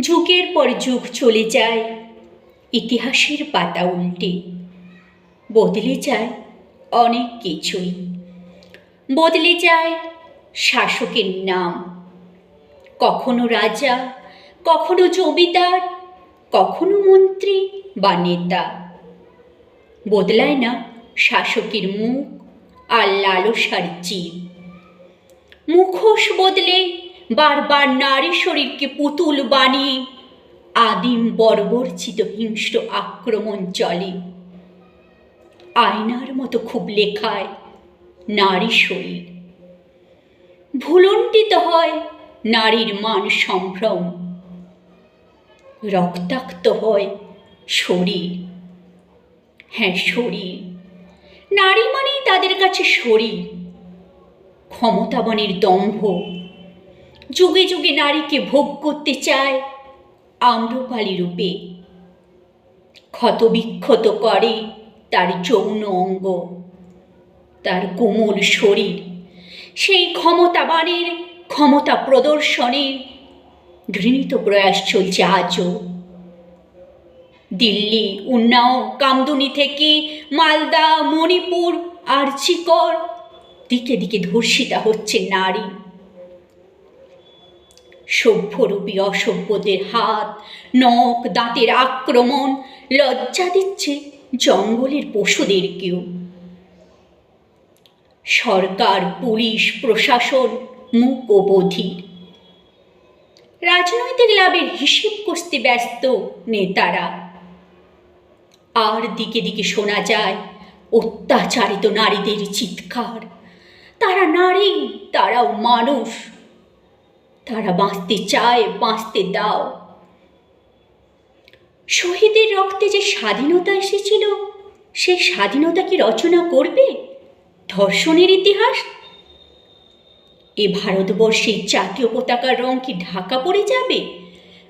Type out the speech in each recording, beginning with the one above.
যুগের পর যুগ চলে যায়, ইতিহাসের পাতা উল্টে। বদলে যায় অনেক কিছুই। বদলে যায় শাসকের নাম। কখনো রাজা, কখনো জমিদার, কখনো মন্ত্রী বা নেতা। বদলায় না শাসকের মুখ আর লালসার জীব। মুখোশ বদলে বারবার নারী শরীরকে পুতুল বানিয়ে আদিম বর্বরচিত হিংস্র আক্রমণ চলে। আয়নার মতো খুব লেখায় নারী শরীর। ভুলণ্ঠিত হয় নারীর মান সম্ভ্রম। রক্তাক্ত হয় শরীর। হ্যাঁ শরীর। নারী মানেই তাদের কাছে শরীর। ক্ষমতাবানের দম্ভ। যুগে যুগে নারীকে ভোগ করতে চায় আম্রপালি রূপে। ক্ষতবিক্ষত করে তার যৌন অঙ্গ, তার কোমল শরীর। সেই ক্ষমতাবানের, ক্ষমতা প্রদর্শনের ঘৃণিত প্রয়াস চলছে আজও। দিল্লি, উন্নাও, কামদুনি থেকে মালদা, মণিপুর আর চিকর দিকে দিকে ধর্ষিতা হচ্ছে নারী। সভ্যরূপী অসভ্যদের হাত, নখ, দাঁতের আক্রমণ লজ্জা দিচ্ছে জঙ্গলের পশুদেরকেও সরকার, পুলিশ, প্রশাসন মুখ ও রাজনৈতিক লাভের হিসেব কষতে ব্যস্ত নেতারা। আর দিকে দিকে শোনা যায়, অত্যাচারিত নারীদের চিৎকার। তারা নারী, তারাও মানুষ। তারা বাঁচতে চায়, বাঁচতে দাও। শহীদের রক্তে যে স্বাধীনতা এসেছিল সেই স্বাধীনতা কি রচনা করবে? ধর্ষণের ইতিহাস? এ ভারতবর্ষের জাতীয় পতাকার রং কি ঢাকা পড়ে যাবে?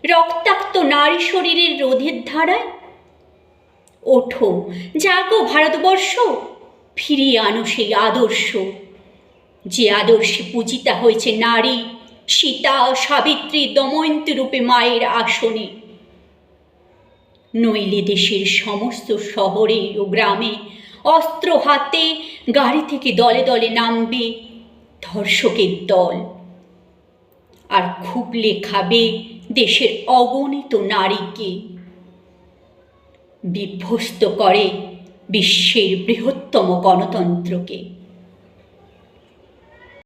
রক্তাক্ত নারী শরীরের রোধের ধারায়? ওঠো, জাগো ভারতবর্ষ, ফিরিয়ে আনো সেই আদর্শ। যে আদর্শে পূজিতা হয়েছে নারী সীতা সাবিত্রী দময়ন্তী রূপে মায়ের আসনে। নইলে দেশের সমস্ত শহরে ও গ্রামে অস্ত্র হাতে গাড়ি থেকে দলে দলে নামবে ধর্ষকের দল। আর খুবলে খাবে দেশের অগণিত নারীকে। বিধ্বস্ত করে বিশ্বের বৃহত্তম গণতন্ত্রকে।